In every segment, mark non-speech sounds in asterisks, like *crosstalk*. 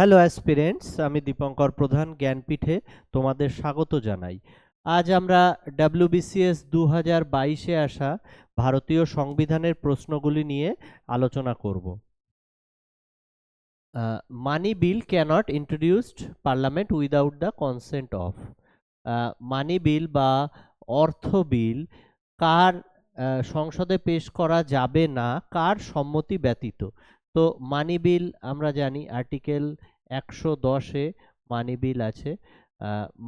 Hello aspirants আমি দীপঙ্কর প্রধান, জ্ঞানপীঠে তোমাদের স্বাগত জানাই। আজ আমরা ডাব্লিউবিসিএস দু হাজার বাইশে আসা ভারতীয় সংবিধানের প্রশ্নগুলি নিয়ে আলোচনা করব। Money bill cannot introduced parliament without the consent of money bill বা অর্থ বিল কার সংসদে পেশ করা যাবে না, কার সম্মতি ব্যতীত। তো মানি বিল আমরা জানি আর্টিকেল একশো দশে মানি বিল আছে।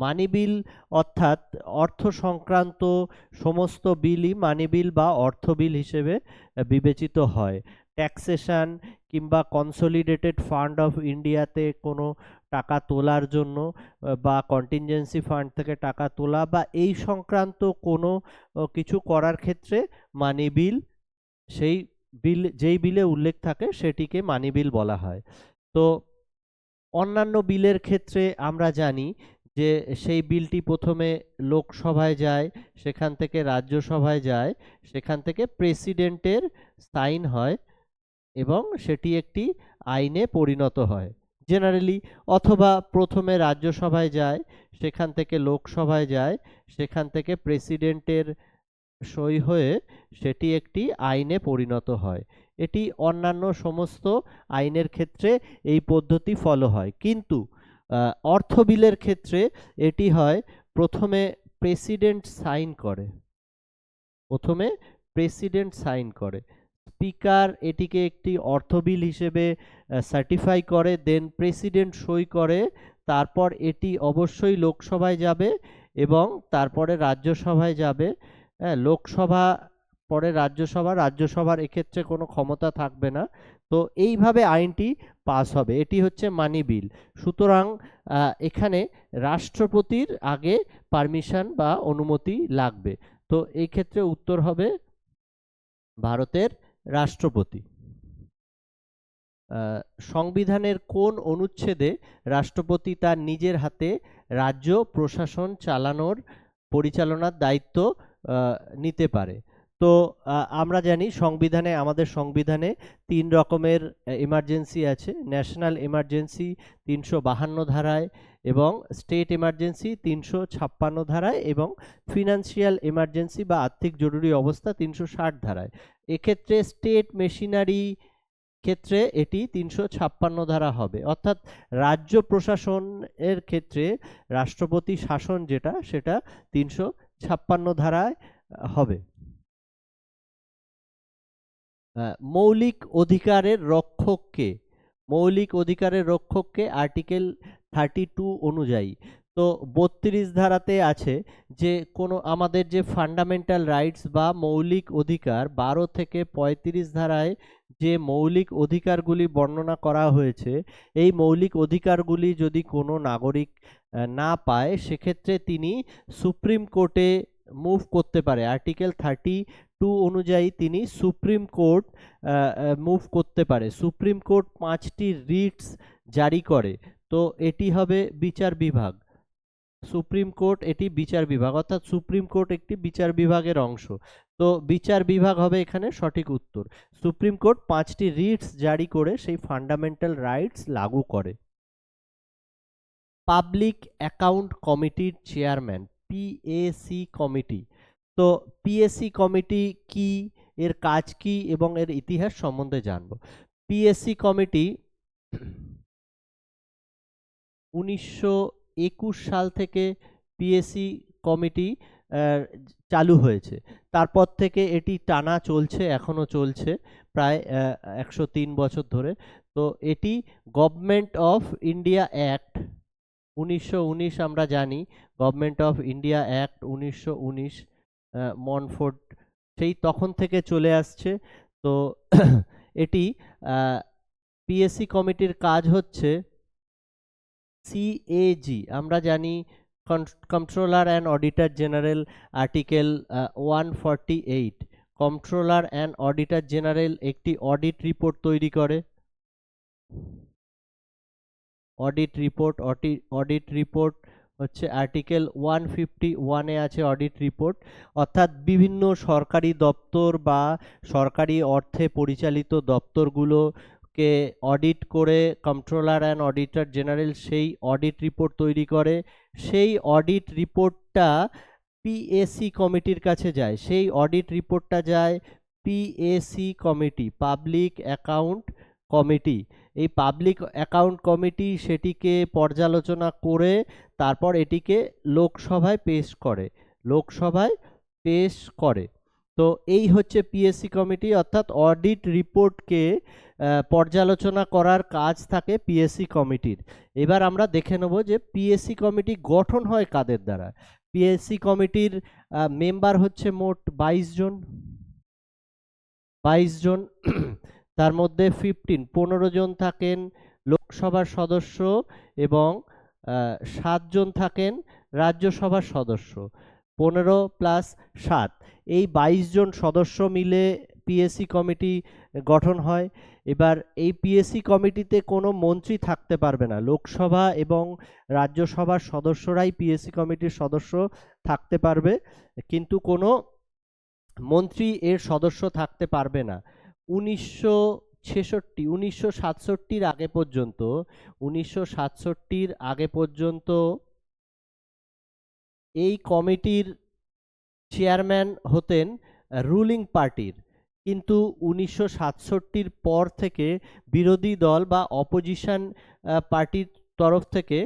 মানি বিল অর্থাৎ অর্থ সংক্রান্ত সমস্ত বিলই মানি বিল বা অর্থ বিল হিসেবে বিবেচিত হয়। ট্যাক্সেশন কিংবা কনসলিডেটেড ফান্ড অফ ইন্ডিয়াতে কোনো টাকা তোলার জন্য বা কন্টিনজেন্সি ফান্ড থেকে টাকা তোলা বা এই সংক্রান্ত কোনো কিছু করার ক্ষেত্রে মানি বিল সেই বিল, যেই বিলে উল্লেখ থাকে সেটিকে মানি বিল বলা হয়। তো অন্যান্য বিলের ক্ষেত্রে আমরা জানি যে সেই বিলটি প্রথমে লোকসভায় যায়, সেখান থেকে রাজ্যসভায় যায়, সেখান থেকে প্রেসিডেন্টের সাইন হয় এবং সেটি একটি আইনে পরিণত হয়। জেনারেলি অথবা প্রথমে রাজ্যসভায় যায়, সেখান থেকে লোকসভায় যায়, সেখান থেকে প্রেসিডেন্টের সই হয়ে সেটি একটি আইনে পরিণত হয়। এটি অন্যান্য সমস্ত আইনের ক্ষেত্রে এই পদ্ধতি ফলো হয়। কিন্তু অর্থ বিলের ক্ষেত্রে এটি হয় প্রথমে প্রেসিডেন্ট সাইন করে। প্রথমে প্রেসিডেন্ট সাইন করে। স্পিকার এটিকে একটি অর্থ বিল হিসেবে সার্টিফাই করে দেন প্রেসিডেন্ট সই করে, তারপর এটি অবশ্যই লোকসভায় যাবে এবং তারপরে রাজ্যসভায় যাবে। হ্যাঁ লোকসভা পরে রাজ্যসভা, রাজ্যসভার এক্ষেত্রে কোনো ক্ষমতা থাকবে না। তো এইভাবে আইনটি পাস হবে। এটি হচ্ছে মানি বিল। সুতরাং এখানে রাষ্ট্রপতির আগে পারমিশন বা অনুমতি লাগবে। তো এই ক্ষেত্রে উত্তর হবে ভারতের রাষ্ট্রপতি। সংবিধানের কোন অনুচ্ছেদে রাষ্ট্রপতি তার নিজের হাতে রাজ্য, প্রশাসন চালানোর পরিচালনার দায়িত্ব নিতে পারে। তো আমরা জানি সংবিধানে, আমাদের সংবিধানে তিন রকমের এমার্জেন্সি আছে। ন্যাশনাল এমার্জেন্সি তিনশো বাহান্ন ধারায় এবং স্টেট এমার্জেন্সি তিনশো ছাপ্পান্ন ধারায় এবং ফিনান্সিয়াল এমার্জেন্সি বা আর্থিক জরুরি অবস্থা তিনশো ষাট ধারায়। এক্ষেত্রে স্টেট মেশিনারি ক্ষেত্রে এটি তিনশো ছাপ্পান্ন ধারা হবে। অর্থাৎ রাজ্য প্রশাসনের ক্ষেত্রে রাষ্ট্রপতি শাসন যেটা, সেটা তিনশো ছাপ্পান্ন ধারায় হবে। মৌলিক অধিকারের রক্ষককে মৌলিক অধিকারের রক্ষককে আর্টিকেল থার্টি টু অনুযায়ী তো বত্রিশ ধারাতে আছে যে কোনো আমাদের যে ফান্ডামেন্টাল রাইটস বা মৌলিক অধিকার বারো থেকে পঁয়ত্রিশ ধারায় যে মৌলিক অধিকারগুলি বর্ণনা করা হয়েছে, এই মৌলিক অধিকারগুলি যদি কোনো নাগরিক না পায়, সেক্ষেত্রে তিনি সুপ্রিম কোর্টে মুভ করতে পারে। আর্টিকেল থার্টি টু অনুযায়ী তিনি সুপ্রিম কোর্ট মুভ করতে পারে। সুপ্রিম কোর্ট পাঁচটি রিটস জারি করে। তো এটি হবে বিচার বিভাগ। সুপ্রিম কোর্ট এটি বিচার বিভাগ, অর্থাৎ সুপ্রিম কোর্ট একটি বিচার বিভাগের অংশ। তো বিচার বিভাগ হবে এখানে সঠিক উত্তর। সুপ্রিম কোর্ট পাঁচটি রিটস জারি করে সেই ফান্ডামেন্টাল রাইটস লাগু করে। পাবলিক অ্যাকাউন্ট কমিটির চেয়ারম্যান পিএসি কমিটি। তো পিএসসি কমিটি কি, এর কাজ কি এবং এর ইতিহাস সম্বন্ধে জানব। পিএসসি কমিটি উনিশশো একুশ সাল থেকে পিএসসি কমিটি চালু হয়েছে। তারপর থেকে এটি টানা চলছে, এখনও চলছে, প্রায় একশো তিন বছর ধরে। তো এটি গভর্নমেন্ট অফ ইন্ডিয়া অ্যাক্ট উনিশশো উনিশ আমরা জানি। গভর্নমেন্ট অফ ইন্ডিয়া অ্যাক্ট উনিশশো উনিশ মনফোর্ড সেই তখন থেকে চলে আসছে। তো এটি পিএসসি কমিটির কাজ হচ্ছে সিএজি আমরা জানি controller and auditor general article one forty eight controller and auditor general একটি অডিট রিপোর্ট তৈরি করে। অডিট রিপোর্ট অডিট রিপোর্ট হচ্ছে আর্টিকেল ওয়ান ফিফটি ওয়ানে আছে অডিট রিপোর্ট অর্থাৎ বিভিন্ন সরকারি দপ্তর বা সরকারি অর্থে পরিচালিত দপ্তরগুলো কে অডিট করে কন্ট্রোলার অ্যান্ড অডিটর জেনারেল সেই অডিট রিপোর্ট তৈরি করে, সেই অডিট রিপোর্টটা পিএসি কমিটির কাছে যায়, সেই অডিট রিপোর্টটা যায় PAC committee, public account committee. এই পাবলিক অ্যাকাউন্ট কমিটি সেটিকে পর্যালোচনা করে তারপর এটিকে লোকসভায় পেশ করে, লোকসভায় পেশ করে। তো এই হচ্ছে পিএসসি কমিটি অর্থাৎ অডিট রিপোর্টকে পর্যালোচনা করার কাজ থাকে পিএসসি কমিটির এবার আমরা দেখে নেব যে পিএসসি কমিটি গঠন হয় কাদের দ্বারা? পিএসসি কমিটির মেম্বার হচ্ছে মোট বাইশ জন। বাইশ জন, *clears throat* তার মধ্যে ফিফটিন পনেরো জন থাকেন লোকসভার সদস্য এবং সাতজন থাকেন রাজ্যসভার সদস্য। পনেরো প্লাস সাত। এই বাইশ জন সদস্য মিলে পিএসসি কমিটি গঠন হয়। এবার এই পিএসসি কমিটিতে কোনো মন্ত্রী থাকতে পারবে না। লোকসভা এবং রাজ্যসভার সদস্যরাই পিএসসি কমিটির সদস্য থাকতে পারবে। কিন্তু কোনো মন্ত্রী এর সদস্য থাকতে পারবে না। উনিশশো ছেষট্টি, উনিশশো সাতষট্টির আগে পর্যন্ত, উনিশশো সাতষট্টির আগে পর্যন্ত এই কমিটির চেয়ারম্যান হতেন রুলিং পার্টির। কিন্তু উনিশশো সাতষট্টির পর থেকে বিরোধী দল বা অপোজিশন পার্টির তরফ থেকে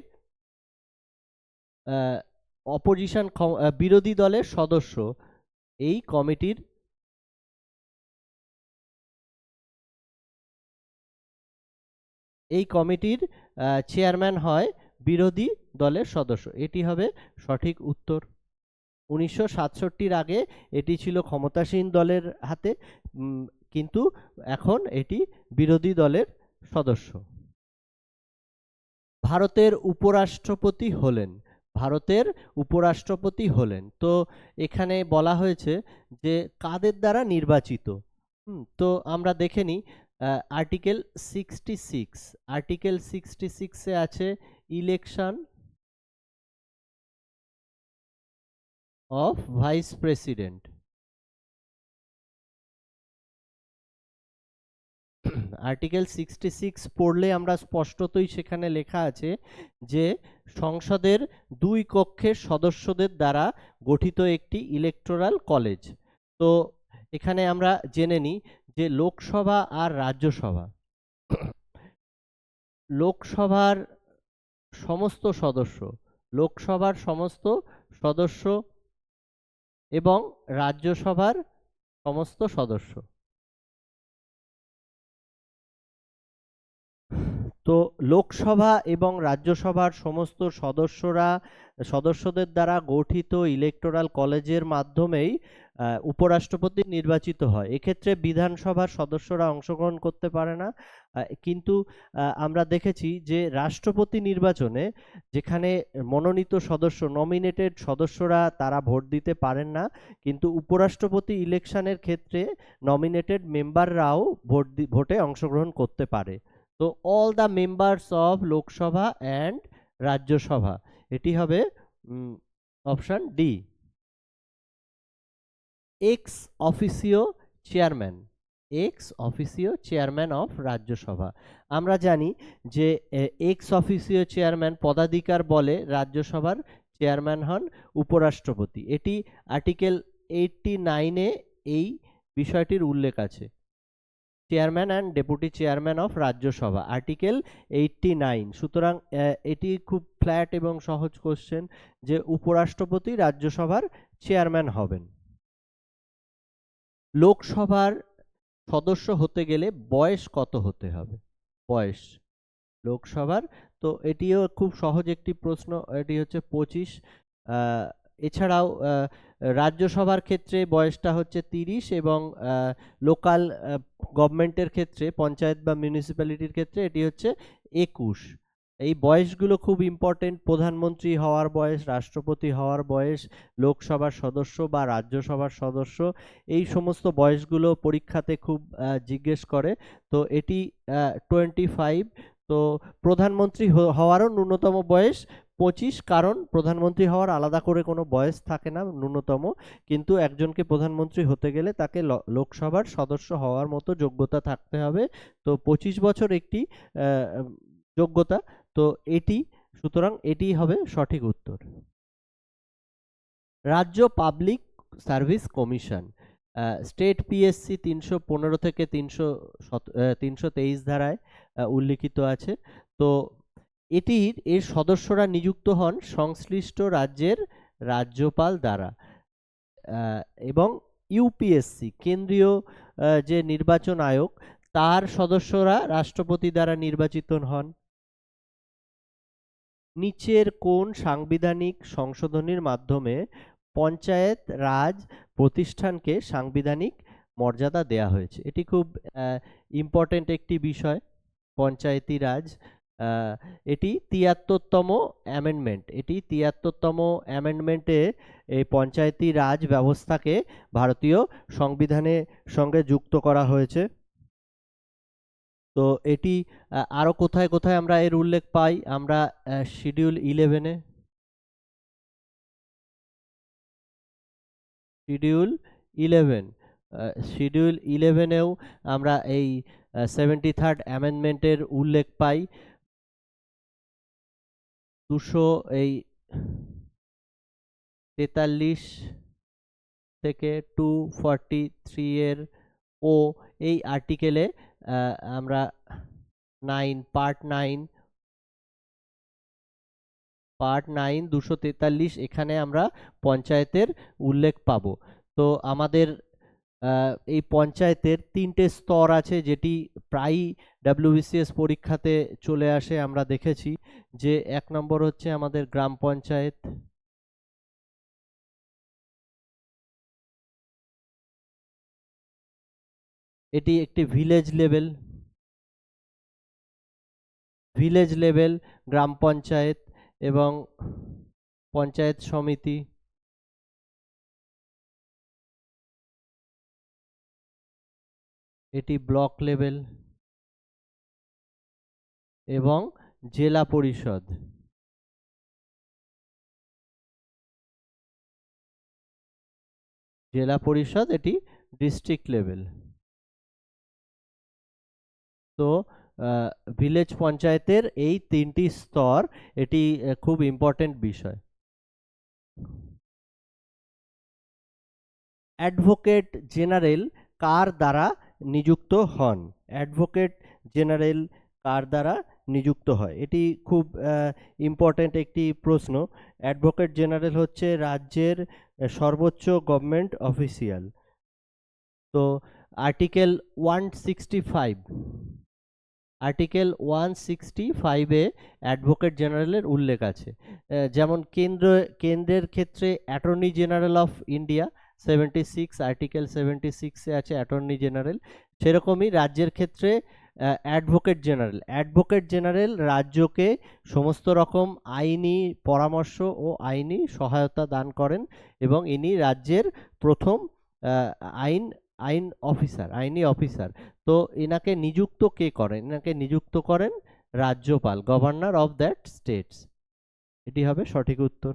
অপোজিশন বিরোধী দলের সদস্য। এই কমিটির এই কমিটির চেয়ারম্যান হয় বিরোধী দলের সদস্য। এটি হবে সঠিক উত্তর। উনিশশো সাতষট্টির আগে এটি ছিল ক্ষমতাসীন দলের হাতে কিন্তু এখন এটি বিরোধী দলের সদস্য। ভারতের উপরাষ্ট্রপতি হলেন। ভারতের উপরাষ্ট্রপতি হলেন। তো এখানে বলা হয়েছে যে কাদের দ্বারা নির্বাচিত? তো আমরা দেখে নিই article sixty six. Article sixty সিক্সে আছে election of vice president article sixty six পড়লে আমরা স্পষ্টতই সেখানে লেখা আছে যে সংসদের দুই কক্ষের সদস্যদের দ্বারা গঠিত একটি ইলেকটোরাল কলেজ তো এখানে আমরা জেনে নিই যে লোকসভা আর রাজ্যসভা। *clears throat* লোকসভার সমস্ত সদস্য, লোকসভার সমস্ত সদস্য এবং রাজ্যসভার সমস্ত সদস্য। তো লোকসভা এবং রাজ্যসভার সমস্ত সদস্যরা, সদস্যদের দ্বারা গঠিত ইলেকটোরাল কলেজের মাধ্যমেই উপরাষ্ট্রপতি নির্বাচিত হয়। এক্ষেত্রে বিধানসভার সদস্যরা অংশগ্রহণ করতে পারে না। কিন্তু আমরা দেখেছি যে রাষ্ট্রপতি নির্বাচনে যেখানে মনোনীত সদস্য নমিনেটেড সদস্যরা তারা ভোট দিতে পারেন না। কিন্তু উপরাষ্ট্রপতি ইলেকশনের ক্ষেত্রে নমিনেটেড মেম্বাররাও ভোট ভোটে অংশগ্রহণ করতে পারে। তো all the members of Lok Sabha and Rajya Sabha এটি হবে option D ex officio chairman ex officio chairman of Rajya Sabha আমরা জানি যে এক্স অফিসিও চেয়ারম্যান পদাধিকার বলে রাজ্যসভার চেয়ারম্যান হন উপরাষ্ট্রপতি। এটি আর্টিকেল এইটটি নাইনে এই বিষয়টির উল্লেখ আছে। Chairman and deputy chairman of Rajya Sabha article eighty nine সুতরাং এটি খুব ফ্ল্যাট এবং সহজ কোশ্চেন যে, উপরাষ্ট্রপতি রাজ্যসভার চেয়ারম্যান হবেন। লোকসভার সদস্য হতে গেলে বয়স কত হতে হবে? বয়স লোকসভার? তো এটিও খুব সহজ একটি প্রশ্ন, এটি হচ্ছে পঁচিশ। এছাড়াও রাজ্যসভার ক্ষেত্রে বয়সটা হচ্ছে তিরিশ এবং লোকাল গভর্নমেন্টের ক্ষেত্রে, পঞ্চায়েত বা মিউনিসিপ্যালিটির ক্ষেত্রে এটি হচ্ছে একুশ। এই বয়সগুলো খুব ইম্পর্টেন্ট প্রধানমন্ত্রী হওয়ার বয়স, রাষ্ট্রপতি হওয়ার বয়স, লোকসভার সদস্য বা রাজ্যসভার সদস্য, এই সমস্ত বয়সগুলো পরীক্ষাতে খুব জিজ্ঞেস করে। তো এটি টোয়েন্টি ফাইভ তো প্রধানমন্ত্রী হওয়ারও ন্যূনতম বয়স পঁচিশ, কারণ প্রধানমন্ত্রী হওয়ার আলাদা করে কোনো বয়স থাকে না, ন্যূনতম। কিন্তু একজনকে প্রধানমন্ত্রী হতে গেলে তাকে লোকসভার সদস্য হওয়ার মতো যোগ্যতা থাকতে হবে। তো পঁচিশ বছর একটি যোগ্যতা। তো এটি, সুতরাং এটি হবে সঠিক উত্তর। রাজ্য public service commission state PSC তিনশো পনেরো থেকে তিনশো তিনশো তেইশ ধারায় উল্লিখিত আছে। তো এটির, এর সদস্যরা নিযুক্ত হন সংশ্লিষ্ট রাজ্যের রাজ্যপাল দ্বারা। এবং ইউপিএসসি, কেন্দ্রীয় যে নির্বাচন আয়োগ, তার সদস্যরা রাষ্ট্রপতি দ্বারা নির্বাচিত হন। নিচের কোন সাংবিধানিক সংশোধনীর মাধ্যমে পঞ্চায়েত রাজ প্রতিষ্ঠানকে সাংবিধানিক মর্যাদা দেয়া হয়েছে। এটি খুব ইম্পর্ট্যান্ট একটি বিষয়। পঞ্চায়েতি রাজ এটি তিয়াত্তরতম অ্যামেন্ডমেন্ট এটি তিয়াত্তরতম অ্যামেন্ডমেন্টে এই পঞ্চায়েতি রাজ ব্যবস্থাকে ভারতীয় সংবিধানের সঙ্গে যুক্ত করা হয়েছে। তো এটি আরও কোথায় কোথায় আমরা এর উল্লেখ পাই? আমরা শিডিউল ইলেভেনে শিডিউল ইলেভেন শিডিউল ইলেভেনেও আমরা এই সেভেন্টি থার্ড অ্যামেন্ডমেন্টের উল্লেখ পাই। দুশো এই তেতাল্লিশ থেকে টু ফর্টি থ্রি এর ও এই আর্টিকেলে আমরা nine part nine part nine দুশো তেতাল্লিশ, এখানে আমরা পঞ্চায়েতের উল্লেখ পাবো। তো আমাদের এই পঞ্চায়েতের তিনটে স্তর আছে যেটি প্রায়ই ডাব্লিউবিসিএস পরীক্ষাতে চলে আসে, আমরা দেখেছি। যে এক নম্বর হচ্ছে আমাদের গ্রাম পঞ্চায়েত এটি একটি ভিলেজ লেভেল ভিলেজ লেভেল গ্রাম পঞ্চায়েত এবং পঞ্চায়েত সমিতি। এটি ব্লক লেভেল এবং জেলা পরিষদ। জেলা পরিষদ এটি ডিস্ট্রিক্ট লেভেল তো ভিলেজ পঞ্চায়েতের এই তিনটি স্তর এটি খুব ইম্পর্টেন্ট বিষয়। অ্যাডভোকেট জেনারেল কার দ্বারা নিযুক্ত হন? অ্যাডভোকেট জেনারেল কার দ্বারা নিযুক্ত হয়? এটি খুব ইম্পর্ট্যান্ট একটি প্রশ্ন। অ্যাডভোকেট জেনারেল হচ্ছে রাজ্যের সর্বোচ্চ গভর্নমেন্ট অফিসিয়াল তো article one sixty five article one sixty ফাইভে অ্যাডভোকেট জেনারেলের উল্লেখ আছে। যেমন কেন্দ্র, কেন্দ্রের ক্ষেত্রে attorney general of India seventy six article seventy সিক্সে আছে অ্যাটর্নি জেনারেল। সেরকমই রাজ্যের ক্ষেত্রে অ্যাডভোকেট জেনারেল। অ্যাডভোকেট জেনারেল রাজ্যকে সমস্ত রকম আইনি পরামর্শ ও আইনি সহায়তা দান করেন এবং ইনি রাজ্যের প্রথম আইন আইন অফিসার, আইনি অফিসার। তো এনাকে নিযুক্ত কে করেন? এনাকে নিযুক্ত করেন রাজ্যপাল, গভর্নর অফ দ্যাট স্টেটস। এটি হবে সঠিক উত্তর।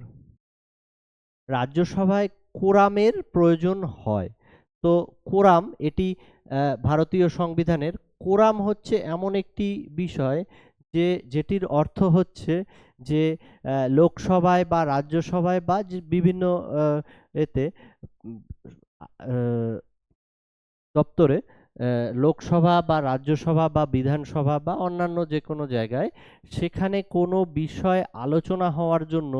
রাজ্যসভায় কোরামের প্রয়োজন হয়। তো কোরাম, এটি ভারতীয় সংবিধানের, কোরাম হচ্ছে এমন একটি বিষয় যে, যেটির অর্থ হচ্ছে যে লোকসভায় বা রাজ্যসভায় বা বিভিন্ন এতে দপ্তরে লোকসভা বা রাজ্যসভা বা বিধানসভা বা অন্যান্য যে কোনো জায়গায় সেখানে কোনো বিষয় আলোচনা হওয়ার জন্য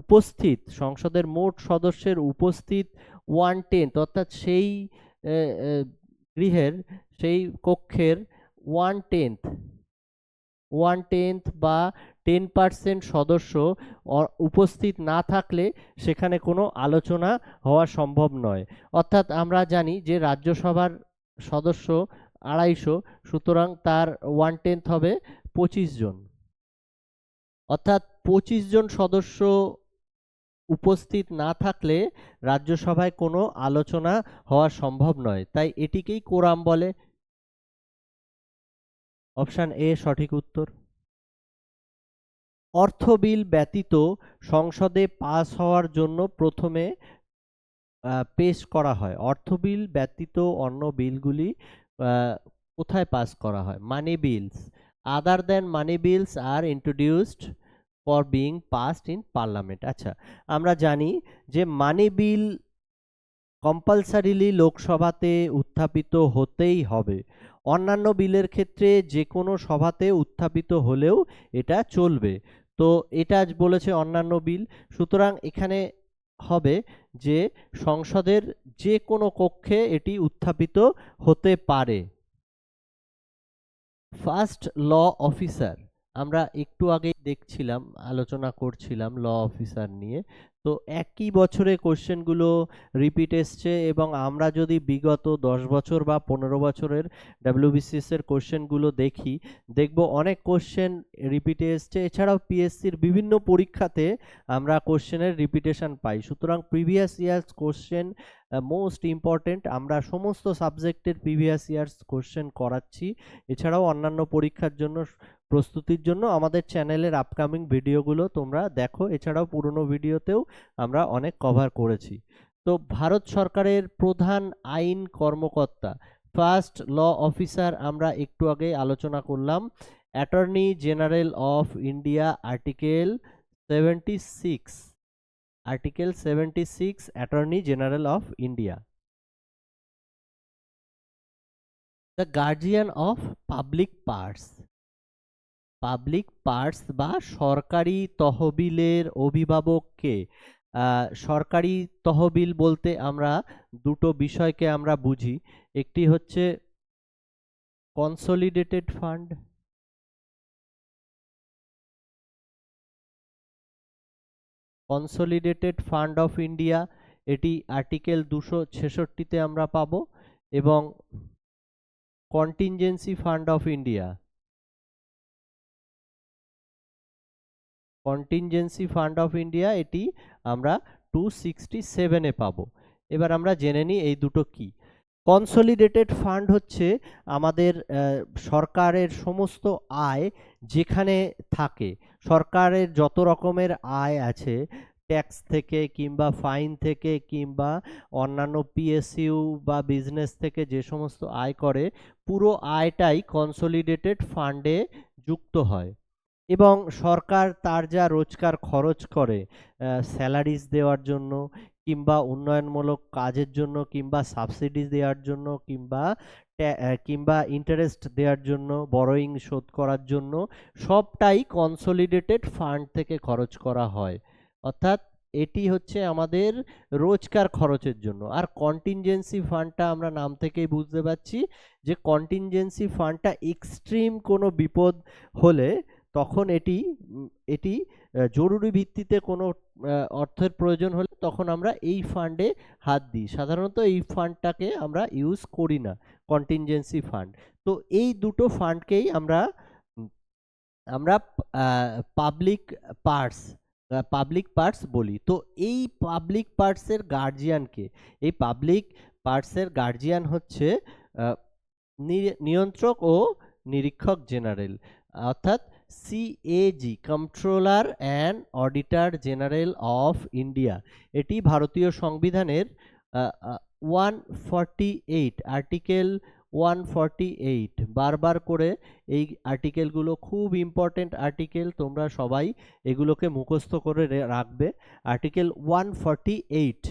উপস্থিত, সংসদের মোট সদস্যের উপস্থিত ওয়ান টেন্থ অর্থাৎ সেই গৃহের, সেই কক্ষের ওয়ান টেন্থ ওয়ান টেন্থ বা টেন পার্সেন্ট সদস্য উপস্থিত না থাকলে সেখানে কোনো আলোচনা হওয়া সম্ভব নয়। অর্থাৎ আমরা জানি যে রাজ্যসভার সদস্য আড়াইশো, সুতরাং তার ওয়ান টেন্থ হবে পঁচিশ জন। অর্থাৎ পঁচিশ জন সদস্য উপস্থিত না থাকলে রাজ্যসভায় কোনো আলোচনা হওয়া সম্ভব নয়। তাই এটিকেই কোরাম বলে। অপশান এ সঠিক উত্তর। অর্থ বিল ব্যতীত সংসদে পাস হওয়ার জন্য প্রথমে পেশ করা হয়। অর্থ বিল ব্যতীত অন্য বিলগুলি কোথায় পাস করা হয়? Money bills. Other than money bills are introduced for being passed in parliament. আচ্ছা আমরা জানি যে মানি বিল কম্পালসারিলি লোকসভাতে উত্থাপিত হতেই হবে। অন্যান্য বিলের ক্ষেত্রে যে কোনো সভাতে উত্থাপিত হলেও এটা চলবে। তো এটা বলেছে অন্যান্য বিল। সুতরাং এখানে হবে যে সংসদের যে কোনো কক্ষে এটি উত্থাপিত হতে পারে। ফার্স্ট ল অফিসার আমরা একটু আগে দেখছিলাম, আলোচনা করছিলাম ল অফিসার নিয়ে। তো একই বছরে কোশ্চেনগুলো রিপিট এসছে এবং আমরা যদি বিগত দশ বছর বা পনেরো বছরের ডাব্লিউবিসিএস এর কোশ্চেনগুলো দেখি, দেখব অনেক কোশ্চেন রিপিটে এসছে। এছাড়াও পিএসসির বিভিন্ন পরীক্ষাতে আমরা কোশ্চেনের রিপিটেশন পাই। সুতরাং previous years question most important আমরা সমস্ত সাবজেক্টের প্রিভিয়াস ইয়ার্স কোশ্চেন করাচ্ছি। এছাড়াও অন্যান্য পরীক্ষার জন্য প্রস্তুতির জন্য আমাদের চ্যানেলের আপকামিং ভিডিওগুলো তোমরা দেখো। এছাড়াও পুরনো ভিডিওতেও আমরা অনেক কভার করেছি। তো ভারত সরকারের প্রধান আইন কর্মকর্তা ফার্স্ট ল অফিসার আমরা একটু আগে আলোচনা করলাম। Attorney general of India article seventy six article seventy six attorney general of India the guardian of public parts public parts বা সরকারি তহবিলের অভিভাবককে সরকারি তহবিল বলতে আমরা দুটো বিষয়কে আমরা বুঝি। একটি হচ্ছে consolidated fund consolidated fund of India এটি আর্টিকেল দুশো ছেষট্টিতে আমরা পাবো, এবং contingency fund of India contingency fund of India এটি আমরা টু সিক্সটি সেভেনে পাবো। এবার আমরা জেনে নিই এই দুটো কি। কনসলিডেটেড ফান্ড হচ্ছে আমাদের সরকারের সমস্ত আয় যেখানে থাকে। সরকারের যত রকমের আয় আছে ট্যাক্স থেকে কিংবা ফাইন থেকে কিংবা অন্যান্য পিএসইউ বা বিজনেস থেকে যে সমস্ত আয় করে, পুরো আয়টাই কনসলিডেটেড ফান্ডে যুক্ত হয়। এবং সরকার তার যা রোজকার খরচ করে স্যালারিজ দেওয়ার জন্য কিংবা উন্নয়নমূলক কাজের জন্য কিংবা সাবসিডি দেওয়ার জন্য কিংবা কিংবা ইন্টারেস্ট দেওয়ার জন্য বরোয়িং শোধ করার জন্য সবটাই কনসলিডেটেড ফান্ড থেকে খরচ করা হয়। অর্থাৎ এটি হচ্ছে আমাদের রোজকার খরচের জন্য। আর কন্টিনজেন্সি ফান্ডটা আমরা নাম থেকেই বুঝতে পারছি যে কন্টিনজেন্সি ফান্ডটা এক্সট্রিম কোনো বিপদ হলে তখন এটি এটি জরুরি ভিত্তিতে কোনো অর্থের প্রয়োজন হলে তখন আমরা এই ফান্ডে হাত দিই। সাধারণত এই ফান্ডটাকে আমরা ইউজ করি না কন্টিনজেন্সি ফান্ড তো এই দুটো ফান্ডকেই আমরা আমরা পাবলিক পার্টস পাবলিক পার্টস বলি। তো এই পাবলিক পার্টসের গার্জিয়ানকে এই পাবলিক পার্টসের গার্জিয়ান হচ্ছে নিয়ন্ত্রক ও নিরীক্ষক জেনারেল অর্থাৎ CAG controller and auditor general of India এটি ভারতীয় সংবিধানের one forty eight article one forty eight বারবার করে এই আর্টিকেলগুলো খুব ইম্পর্টেন্ট আর্টিকেল তোমরা সবাই এগুলোকে মুখস্থ করে রাখবে। আর্টিকেল ওয়ান ফর্টি এইট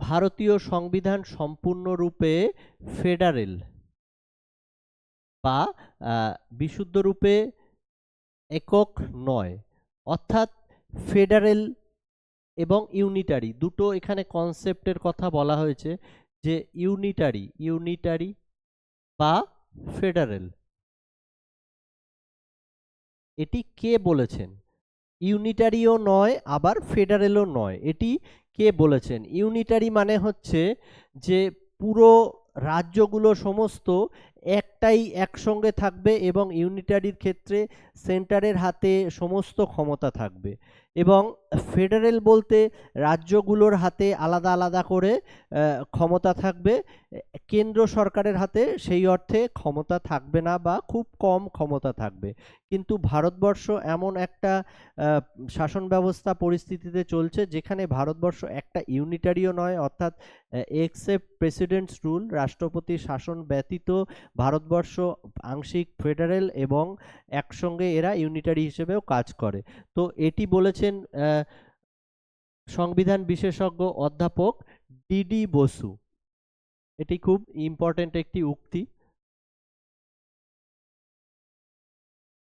ভারতীয় সংবিধান সম্পূর্ণরূপে ফেডারেল বা বিশুদ্ধরূপে একক নয়। অর্থাৎ ফেডারেল এবং ইউনিটারি দুটো এখানে কনসেপ্টের কথা বলা হয়েছে যে ইউনিটারি ইউনিটারি বা ফেডারেল। এটি কে বলেছেন? ইউনিটারিও নয়, আবার ফেডারেলও নয়। এটি কে বলেছেন? ইউনিটারি মানে হচ্ছে যে পুরো রাজ্যগুলো সমস্ত একটাই একসঙ্গে থাকবে এবং ইউনিটারির ক্ষেত্রে সেন্টারের হাতে সমস্ত ক্ষমতা থাকবে। এবং ফেডারেল বলতে রাজ্যগুলোর হাতে আলাদা আলাদা করে ক্ষমতা থাকবে। কেন্দ্র সরকারের হাতে সেই অর্থে ক্ষমতা থাকবে না বা খুব কম ক্ষমতা থাকবে। কিন্তু ভারতবর্ষ এমন একটা শাসন ব্যবস্থা পরিস্থিতিতে চলছে যেখানে ভারতবর্ষ একটা ইউনিটারিও নয়, অর্থাৎ এক্সেপ্ট প্রেসিডেন্টস রুল রাষ্ট্রপতি শাসন ব্যতীত ভারতবর্ষ আংশিক ফেডারেল এবং একসঙ্গে এরা ইউনিটারি হিসেবেও কাজ করে। তো এটি বলেছেন সংবিধান বিশেষজ্ঞ অধ্যাপক ডিডি বসু। এটি খুব ইম্পর্ট্যান্ট একটি উক্তি।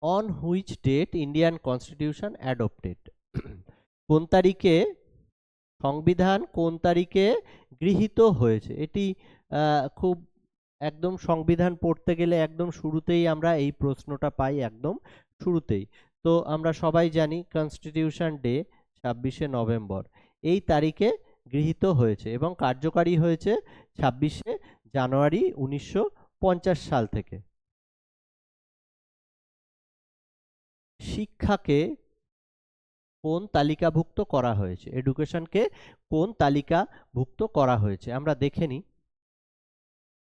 On which date Indian constitution adopted কোন তারিখে সংবিধান কোন তারিখে গৃহীত হয়েছে? এটি খুব একদম সংবিধান পড়তে গেলে একদম শুরুতেই আমরা এই প্রশ্নটা পাই একদম শুরুতেই। তো আমরা সবাই জানি কনস্টিটিউশন ডে ছাব্বিশে নভেম্বর। এই তারিখে গৃহীত হয়েছে এবং কার্যকারী হয়েছে ছাব্বিশে জানুয়ারি উনিশশো পঞ্চাশ সাল থেকে। শিক্ষাকে কোন তালিকাভুক্ত করা হয়েছে? এডুকেশনকে কোন তালিকাভুক্ত করা হয়েছে? আমরা দেখে নিই।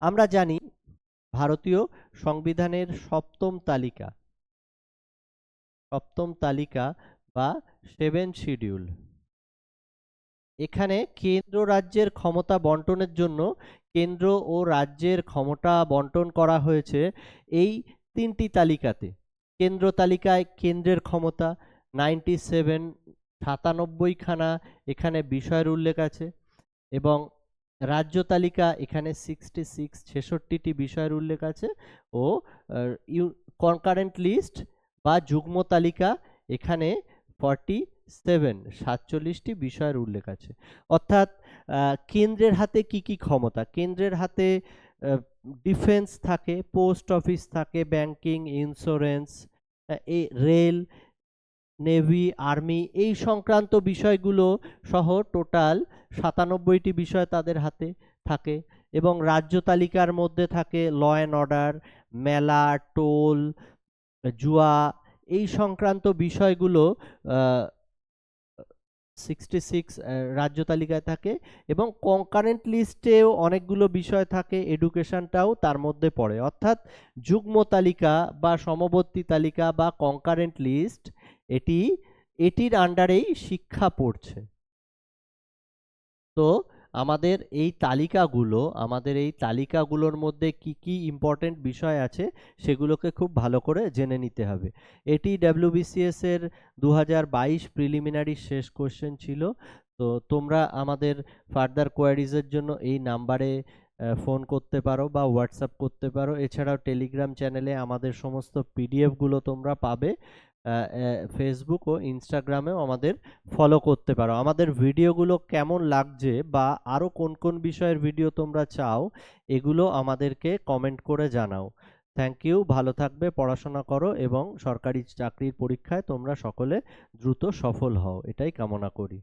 আমরা জানি ভারতীয় সংবিধানের সপ্তম তালিকা। সপ্তম তালিকা বা সেভেন শিডিউল। এখানে কেন্দ্র রাজ্যের ক্ষমতা বন্টনের জন্য কেন্দ্র ও রাজ্যের ক্ষমতা বন্টন করা হয়েছে এই তিনটি তালিকাতে। কেন্দ্র তালিকায় কেন্দ্রের ক্ষমতা নাইনটি সেভেন সাতানব্বইখানা এখানে বিষয়ের উল্লেখ আছে এবং রাজ্য তালিকা এখানে সিক্সটি সিক্স ছেষট্টিটি বিষয়ের উল্লেখ আছে ও কনকারেন্ট লিস্ট বা যুগ্ম তালিকা এখানে ফর্টি সেভেন সাতচল্লিশটি বিষয়ের উল্লেখ আছে। অর্থাৎ কেন্দ্রের হাতে কি কি ক্ষমতা? কেন্দ্রের হাতে ডিফেন্স থাকে পোস্ট অফিস থাকে banking insurance rail navy, army এই সংক্রান্ত বিষয়গুলো সহ টোটাল সাতানব্বইটি বিষয় তাদের হাতে থাকে এবং রাজ্য তালিকার মধ্যে থাকে ল অ্যান্ড অর্ডার মেলা, টোল, জুয়া এই সংক্রান্ত বিষয়গুলো সিক্সটি সিক্স রাজ্য তালিকায় থাকে এবং কনকারেন্ট লিস্টেও অনেকগুলো বিষয় থাকে এডুকেশনটাও তার মধ্যে পড়ে। অর্থাৎ যুগ্ম তালিকা বা সমবর্তী তালিকা বা কনকারেন্ট লিস্ট এটি, এটির আন্ডারেই শিক্ষা পড়ছে। তো আমাদের এই তালিকাগুলো, আমাদের এই তালিকাগুলোর মধ্যে কি কি ইম্পর্টেন্ট বিষয় আছে সেগুলোকে খুব ভালো করে জেনে নিতে হবে। এটি ডাব্লিউবিসিএস এর দু হাজার বাইশ প্রিলিমিনারি শেষ কোশ্চেন ছিল। তো তোমরা আমাদের ফার্দার কোয়ারিজের জন্য এই নাম্বারে ফোন করতে পারো বা হোয়াটসঅ্যাপ করতে পারো। এছাড়াও টেলিগ্রাম চ্যানেলে আমাদের সমস্ত পিডিএফগুলো তোমরা পাবে। ফেসবুক ও ইনস্টাগ্রামেও আমাদের ফলো করতে পারো। আমাদের ভিডিওগুলো কেমন লাগছে বা আরও কোন কোন বিষয়ের ভিডিও তোমরা চাও, এগুলো আমাদেরকে কমেন্ট করে জানাও। থ্যাংক ইউ ভালো থাকবে, পড়াশোনা করো এবং সরকারি চাকরির পরীক্ষায় তোমরা সকলে দ্রুত সফল হও। এটাই কামনা করি।